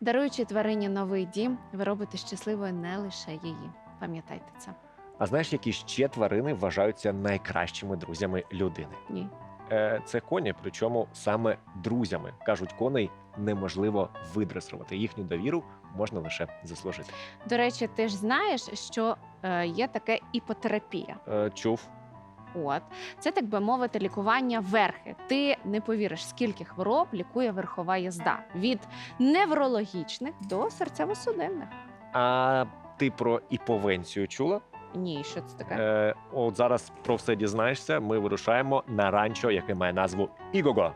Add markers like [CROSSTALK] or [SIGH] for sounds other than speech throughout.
Даруючи тварині новий дім, ви робите щасливою не лише її. Пам'ятайте це. А знаєш, які ще тварини вважаються найкращими друзями людини? Ні. Е, Це коні, причому саме друзями. Кажуть, коней неможливо видресувати. Їхню довіру можна лише заслужити. До речі, ти ж знаєш, що е, є таке іпотерапія. Е, Чув. От це так би мовити, лікування верхи. Ти не повіриш, скільки хвороб лікує верхова їзда від неврологічних до серцево-судинних. А ти про іповенцію чула? Ні, що це таке? Е, от зараз про все дізнаєшся. Ми вирушаємо на ранчо, яке має назву Ігого.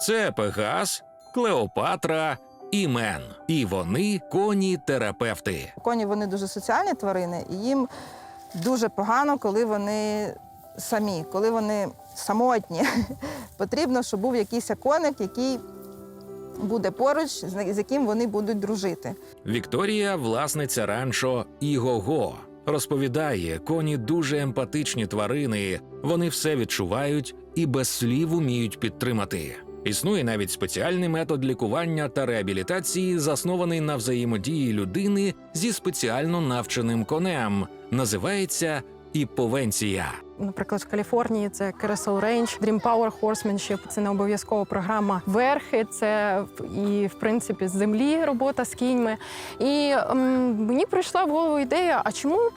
Це Пегас, Клеопатра і Мен. І вони коні-терапевти. Коні вони дуже соціальні тварини, і їм дуже погано, коли вони самі, коли вони самотні. [LAUGHS] Потрібно, щоб був якийсь коник, який буде поруч, з з яким вони будуть дружити. Вікторія, власниця ранчо Ігого. Розповідає, коні дуже емпатичні тварини, вони все відчувають і без слів уміють підтримати. Існує навіть спеціальний метод лікування та реабілітації, заснований на взаємодії людини зі спеціально навченим конем. Називається іповенція. Наприклад, в Каліфорнії це Carousel Range, Dream Power Horsemanship – це не обов'язкова програма. Верхи це і в принципі з землі робота з кіньми. І ем, мені прийшла в голову ідея: а чому б м,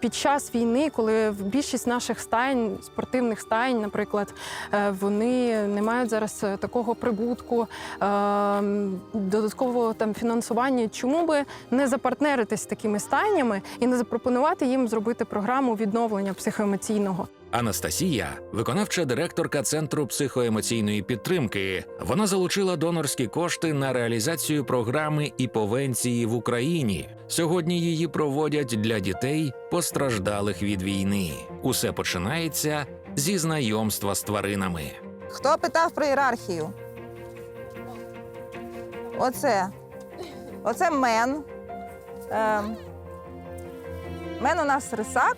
під час війни, коли більшість наших стань, спортивних стань, наприклад, е, вони не мають зараз е, такого прибутку, ем, додаткового там фінансування, чому би не запартнеритись з такими стайнями і не запропонувати їм зробити програму відновлення психоемоційного. Анастасія, виконавча директорка центру психоемоційної підтримки. Вона залучила донорські кошти на реалізацію програми іповенції в Україні. Сьогодні її проводять для дітей, постраждалих від війни. Усе починається зі знайомства з тваринами. Хто питав про ієрархію? Оце. Оце мен. Ем, мен у нас рисак.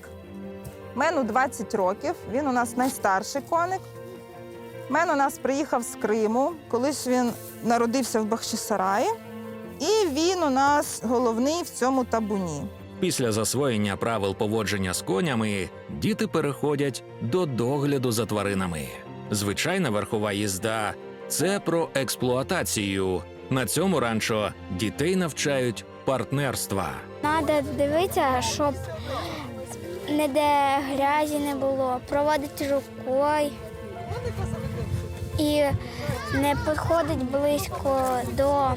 Мену 20 років. Він у нас найстарший коник. Мен у нас приїхав з Криму. Колись він народився в Бахчисараї. І він у нас головний в цьому табуні. Після засвоєння правил поводження з конями діти переходять до догляду за тваринами. Звичайна верхова їзда це про експлуатацію. На цьому ранчо дітей навчають партнерства. Надо дивитися, щоб ніде грязі не було, проводити рукою і не підходить близько до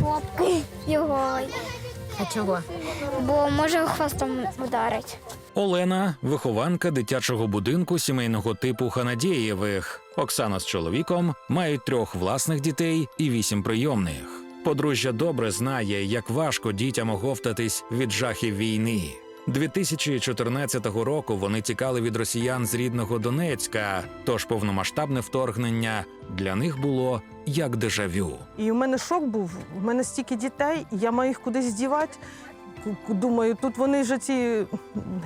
попки його, А чого? бо може хвостом вдарить. Олена вихованка дитячого будинку сімейного типу Ханадєєвих. Оксана з чоловіком мають трьох власних дітей і вісім прийомних. Подружжя добре знає, як важко дітям оговтатись від жахів війни. 2014 року вони тікали від росіян з рідного Донецька, тож повномасштабне вторгнення для них було як дежавю. І у мене шок був. У мене стільки дітей, я маю їх кудись дівати. Ку- ку- Думаю, тут вони ж ці,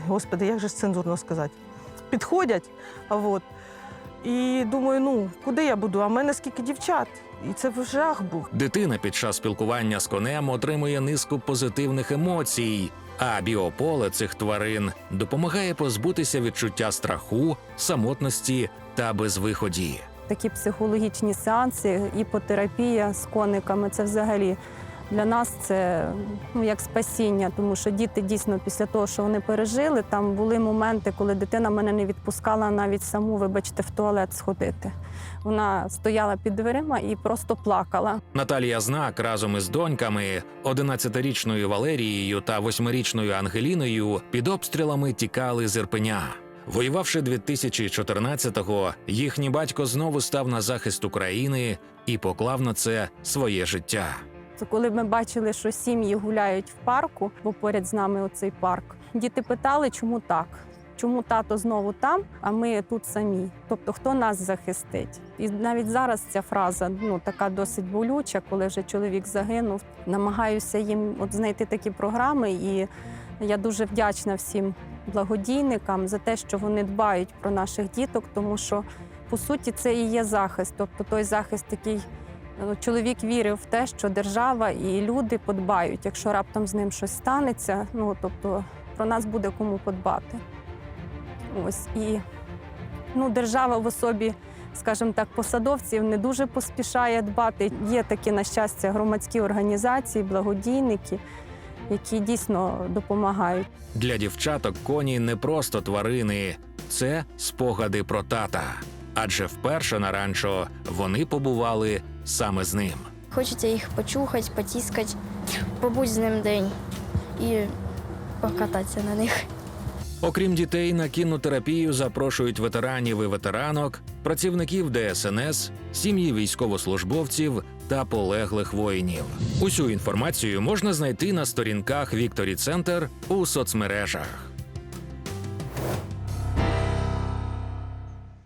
господи, як же цензурно сказати, підходять. А от. І думаю, ну куди я буду? А в мене скільки дівчат. І це в жах був. Дитина під час спілкування з конем отримує низку позитивних емоцій, а біополе цих тварин допомагає позбутися відчуття страху, самотності та безвиході. Такі психологічні сеанси, іпотерапія з кониками це взагалі для нас це ну, як спасіння, тому що діти дійсно після того, що вони пережили, там були моменти, коли дитина мене не відпускала навіть саму, вибачте, в туалет сходити. Вона стояла під дверима і просто плакала. Наталія Знак разом із доньками, 11-річною Валерією та 8-річною Ангеліною, під обстрілами тікали з Ірпеня. Воювавши 2014-го, їхній батько знову став на захист України і поклав на це своє життя. Це коли ми бачили, що сім'ї гуляють в парку, бо поряд з нами оцей парк. Діти питали, чому так? Чому тато знову там, а ми тут самі? Тобто, хто нас захистить? І навіть зараз ця фраза ну така досить болюча, коли вже чоловік загинув. Намагаюся їм от знайти такі програми, і я дуже вдячна всім благодійникам за те, що вони дбають про наших діток, тому що по суті це і є захист, тобто той захист, який чоловік вірив в те, що держава і люди подбають, якщо раптом з ним щось станеться. Ну тобто про нас буде кому подбати. Ось і ну, держава в особі, скажімо так, посадовців не дуже поспішає дбати. Є такі, на щастя, громадські організації, благодійники, які дійсно допомагають. Для дівчаток коні не просто тварини, це спогади про тата. Адже вперше на ранчо вони побували саме з ним. Хочеться їх почухати, потіскати, побудь з ним день і покататися на них. Окрім дітей, на кінну терапію запрошують ветеранів і ветеранок, працівників ДСНС, сім'ї військовослужбовців та полеглих воїнів. Усю інформацію можна знайти на сторінках Вікторі Центр у соцмережах.